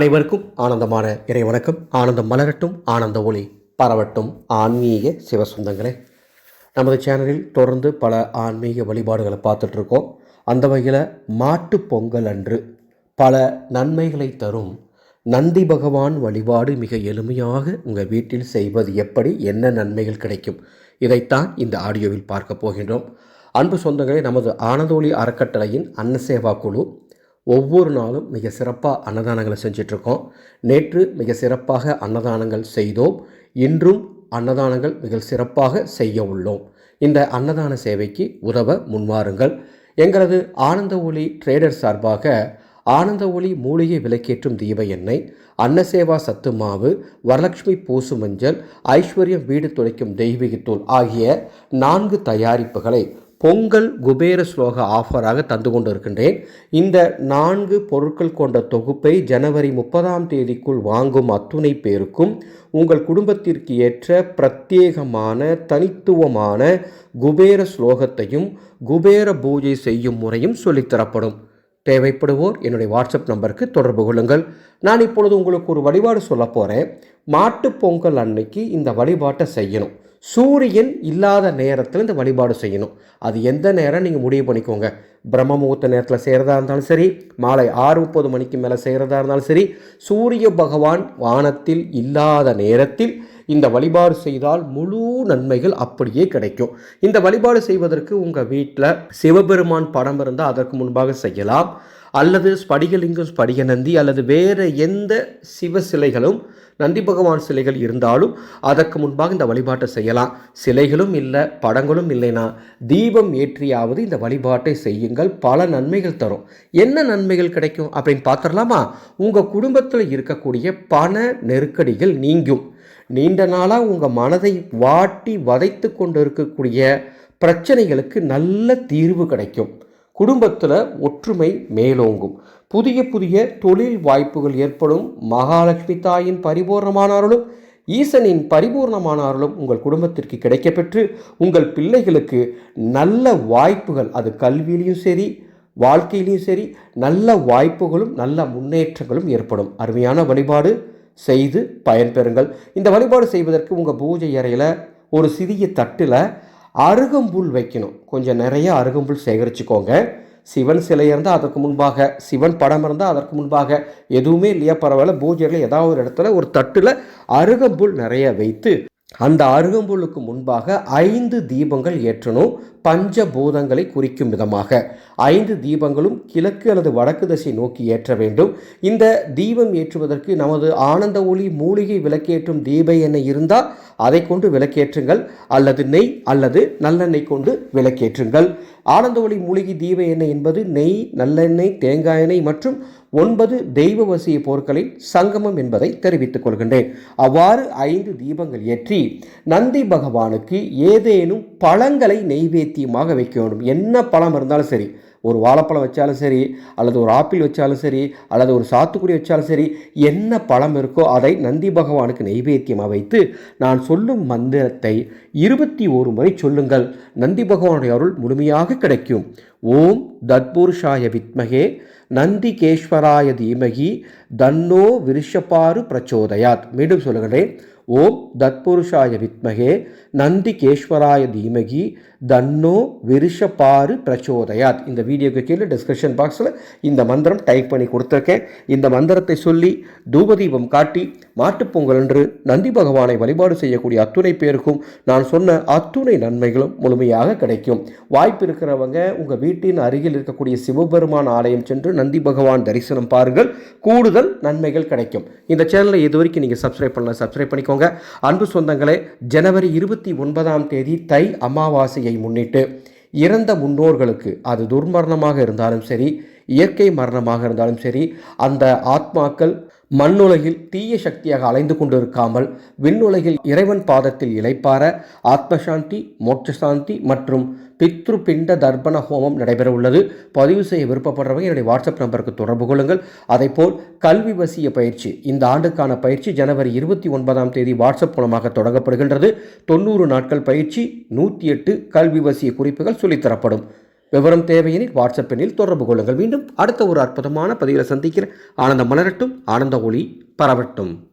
அனைவருக்கும் ஆனந்தமான இறை வணக்கம். ஆனந்தம் மலரட்டும் ஆனந்த ஒளி பரவட்டும். ஆன்மீக சிவசுந்தங்களே நமது சேனலில் தொடர்ந்து பல ஆன்மீக வழிபாடுகளை பார்த்துட்ருக்கோம். அந்த வகையில் மாட்டுப் பொங்கல் அன்று பல நன்மைகளை தரும் நந்தி பகவான் வழிபாடு மிக எளிமையாக உங்கள் வீட்டில் செய்வது எப்படி என்ன நன்மைகள் கிடைக்கும் இதைத்தான் இந்த ஆடியோவில் பார்க்க போகின்றோம். அன்பு சொந்தங்களே நமது ஆனந்தோலி அறக்கட்டளையின் அன்னசேவா குழு ஒவ்வொரு நாளும் மிக சிறப்பாக அன்னதானங்களை செஞ்சிட்ருக்கோம். நேற்று மிக சிறப்பாக அன்னதானங்கள் செய்தோம். இன்றும் அன்னதானங்கள் மிக சிறப்பாக செய்ய உள்ளோம். இந்த அன்னதான சேவைக்கு உதவ முன்வாருங்கள். எங்களது ஆனந்த ஒளி ட்ரேடர் சார்பாக ஆனந்த ஒளி மூலிகை விலக்கேற்றும் தீப எண்ணெய் அன்னசேவா சத்து மாவு வரலட்சுமி பூசு மஞ்சள் ஐஸ்வர்யம் வீடு துடைக்கும் தெய்வீகத்தூள் ஆகிய நான்கு தயாரிப்புகளை பொங்கல் குபேர ஸ்லோக ஆஃபராக தந்து கொண்டு இருக்கின்றேன் இந்த நான்கு பொருட்கள் கொண்ட தொகுப்பை ஜனவரி முப்பதாம் தேதிக்குள் வாங்கும் அத்துணை பேருக்கும் உங்கள் குடும்பத்திற்கு ஏற்ற பிரத்யேகமான தனித்துவமான குபேர ஸ்லோகத்தையும் குபேர பூஜை செய்யும் முறையும் சொல்லித்தரப்படும் தேவைப்படுவோர் என்னுடைய வாட்ஸ்அப் நம்பருக்கு தொடர்பு கொள்ளுங்கள். நான் இப்பொழுது உங்களுக்கு ஒரு வழிபாடு சொல்ல போகிறேன் மாட்டுப் பொங்கல் அன்னைக்கு இந்த வழிபாட்டை செய்யணும். சூரியன் இல்லாத நேரத்தில் இந்த வழிபாடு செய்யணும். அது எந்த நேரம் நீங்கள் முடிவு பண்ணிக்கோங்க. பிரம்ம முகூர்த்த நேரத்தில் செய்கிறதா இருந்தாலும் சரி மாலை ஆறு முப்பது மணிக்கு மேலே செய்கிறதா இருந்தாலும் சரி சூரிய பகவான் வானத்தில் இல்லாத நேரத்தில் இந்த வழிபாடு செய்தால் முழு நன்மைகள் அப்படியே கிடைக்கும். இந்த வழிபாடு செய்வதற்கு உங்கள் வீட்டில் சிவபெருமான் படம் இருந்தால் அதற்கு முன்பாக செய்யலாம். அல்லது ஸ்படிகலிங்கம் ஸ்படிக நந்தி அல்லது வேறு எந்த சிவ சிலைகளும் நந்தி பகவான் சிலைகள் இருந்தாலும் அதற்கு முன்பாக இந்த வழிபாட்டை செய்யலாம். சிலைகளும் இல்லை படங்களும் இல்லைனா தீபம் ஏற்றியாவது இந்த வழிபாட்டை செய்யுங்கள். பல நன்மைகள் தரும். என்ன நன்மைகள் கிடைக்கும் அப்படின்னு பார்த்துடலாமா? உங்கள் குடும்பத்தில் இருக்கக்கூடிய பண நெருக்கடிகள் நீங்கும். நீண்ட நாளாக உங்கள் மனதை வாட்டி வதைத்து கொண்டு இருக்கக்கூடிய பிரச்சனைகளுக்கு நல்ல தீர்வு கிடைக்கும். குடும்பத்தில் ஒற்றுமை மேலோங்கும். புதிய புதிய தொழில் வாய்ப்புகள் ஏற்படும். மகாலட்சுமி தாயின் பரிபூர்ணமான அருளும் ஈசனின் பரிபூர்ணமான அருளும் உங்கள் குடும்பத்திற்கு கிடைக்கப்பெற்று உங்கள் பிள்ளைகளுக்கு நல்ல வாய்ப்புகள் அது கல்வியிலையும் சரி வாழ்க்கையிலையும் சரி நல்ல வாய்ப்புகளும் நல்ல முன்னேற்றங்களும் ஏற்படும். அருமையான வழிபாடு. செய்து பயன்பெறுங்கள் இந்த வழிபாடு செய்வதற்கு உங்கள் பூஜை அறையில் ஒரு சிறிய தட்டில் அருகம்புல் வைக்கணும். கொஞ்சம் நிறைய அருகம்புல் சேகரிச்சுக்கோங்க. சிவன் சிலை இருந்தால் அதற்கு முன்பாக சிவன் படம் இருந்தால் அதற்கு முன்பாக எதுவுமே இல்லையா பரவாயில்ல பூஜையில் ஏதாவது ஒரு இடத்துல ஒரு தட்டில் அருகம்புல் நிறைய வைத்து அந்த அருகம்புல்லுக்கு முன்பாக ஐந்து தீபங்கள் ஏற்றணும் பஞ்சபூதங்களை குறிக்கும் விதமாக. ஐந்து தீபங்களும் கிழக்கு அல்லது வடக்கு திசை நோக்கி ஏற்ற வேண்டும். இந்த தீபம் ஏற்றுவதற்கு நமது ஆனந்த ஒளி மூலிகை விளக்கேற்றும் தீப எண்ணெய் இருந்தால் அதை கொண்டு விளக்கேற்றுங்கள். அல்லது நெய் அல்லது நல்லெண்ணெய் கொண்டு விளக்கேற்றுங்கள். ஆனந்த ஒளி மூலிகை தீப எண்ணெய் என்பது நெய் நல்லெண்ணெய் தேங்காய் எண்ணெய் மற்றும் ஒன்பது தெய்வ வசிய பொருட்களின் சங்கமம் என்பதை தெரிவித்துக் கொள்கின்றேன். அவ்வாறு ஐந்து தீபங்கள் ஏற்றி நந்தி பகவானுக்கு ஏதேனும் பழங்களை நெய்வேத்தியமாக வைக்க வேண்டும். என்ன பழம் இருந்தாலும் சரி ஒரு வாழைப்பழம் வச்சாலும் சரி அல்லது ஒரு ஆப்பிள் வச்சாலும் சரி அல்லது ஒரு சாத்துக்குடி வச்சாலும் சரி என்ன பழம் இருக்கோ அதை நந்தி பகவானுக்கு நைவேத்தியமாக வைத்து நான் சொல்லும் மந்திரத்தை இருபத்தி ஒரு முறை சொல்லுங்கள். நந்தி பகவானுடைய அருள் முழுமையாக கிடைக்கும். ஓம் தத்புருஷாய வித்மகே நந்திகேஸ்வராய தீமகி தன்னோ விருஷப்பாறு பிரச்சோதயாத். மீண்டும் சொல்லுகிறேன். ஓம் தத்புருஷாய வித்மகே நந்திகேஸ்வராய தீமகி தன்னோ விருஷபாரு பிரச்சோதயாத். இந்த வீடியோக்கு கீழே டிஸ்கிரிப்ஷன் பாக்ஸில் இந்த மந்திரம் டைப் பண்ணி கொடுத்துருக்கேன். இந்த மந்திரத்தை சொல்லி தூபதீபம் காட்டி மாட்டுப்பொங்கல் என்று நந்தி பகவானை வழிபாடு செய்யக்கூடிய அத்துணை பேருக்கும் நான் சொன்ன அத்துணை நன்மைகளும் முழுமையாக கிடைக்கும். வாய்ப்பு இருக்கிறவங்க உங்கள் வீட்டின் அருகில் இருக்கக்கூடிய சிவபெருமான் ஆலயம் சென்று நந்தி பகவான் தரிசனம் பாருங்கள். கூடுதல் நன்மைகள் கிடைக்கும். இந்த சேனலை இது வரைக்கும் நீங்கள் சப்ஸ்கிரைப் பண்ணலாம் சப்ஸ்கிரைப் பண்ணிக்கோங்க. அன்பு சொந்தங்களே ஜனவரி இருபத்தி ஒன்பதாம் தேதி தை அமாவாசையை முன்னிட்டு இறந்த முன்னோர்களுக்கு அது துர்மரணமாக இருந்தாலும் சரி இயற்கை மரணமாக இருந்தாலும் சரி அந்த ஆத்மாக்கள் மண்ணுலகில் தீய சக்தியாக அலைந்து கொண்டிருக்காமல் விண்ணுலகில் இறைவன் பாதத்தில் இலைப்பார ஆத்மசாந்தி மோட்சசாந்தி மற்றும் பித்ரு பிண்ட தர்ப்பண ஹோமம் நடைபெற உள்ளது பதிவு செய்ய விருப்பப்படுறவங்க என்னுடைய வாட்ஸ்அப் நம்பருக்கு தொடர்பு கொள்ளுங்கள். அதேபோல் கல்வி வசிய பயிற்சி இந்த ஆண்டுக்கான பயிற்சி ஜனவரி இருபத்தி ஒன்பதாம் தேதி வாட்ஸ்அப் மூலமாக தொடங்கப்படுகின்றது. தொண்ணூறு நாட்கள் பயிற்சி நூற்றி எட்டு கல்வி வசிய குறிப்புகள் சொல்லித்தரப்படும் விவரம் தேவையெனில் வாட்ஸ்அப் எண்ணில் தொடர்பு கொள்ளுங்கள். மீண்டும் அடுத்த ஒரு அற்புதமான பதிவில் சந்திக்கிற ஆனந்தம் மலரட்டும். ஆனந்த ஒளி பரவட்டும்.